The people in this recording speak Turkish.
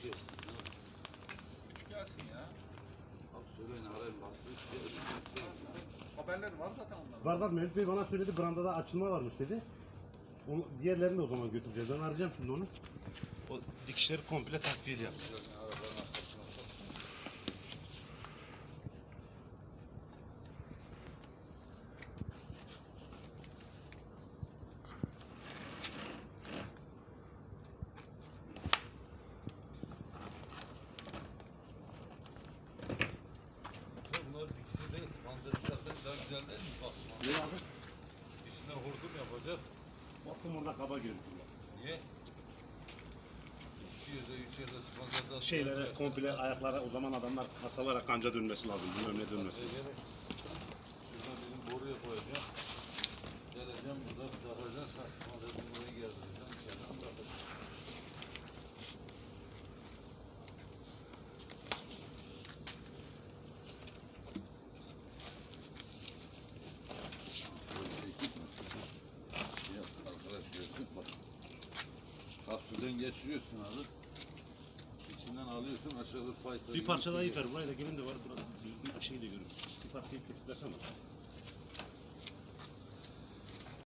Açıyoruz. Üç gelsin ya. Abi söyleyin arayın bastırın. Şey Haberleri var zaten onların. Var var Mevlüt Bey bana söyledi brandada açılma varmış dedi. Onu, diğerlerini de o zaman götüreceğiz. Ben arayacağım şimdi onu. O dikişleri komple takviye yapacağız. Daha güzel değil mi? Bak, Ne abi? içine hurdum yapacak. Bakın burada kaba görüntüler. Niye? İki yerde, üç Şeylere komple ayaklara o zaman adamlar kasalara kanca dönmesi lazım. Bilmem ne dönmesi lazım. Şuradan bizim boruya koyacağım. Geleceğim burada takacağız. Manzarasını buraya Kapsülden geçiriyorsun abi. İçinden alıyorsun aşağıda pay Bir parça daha ifer. Burayı da gelin de var. Burada bir, bir şey de görürsün. Bir parçayı kesip versene.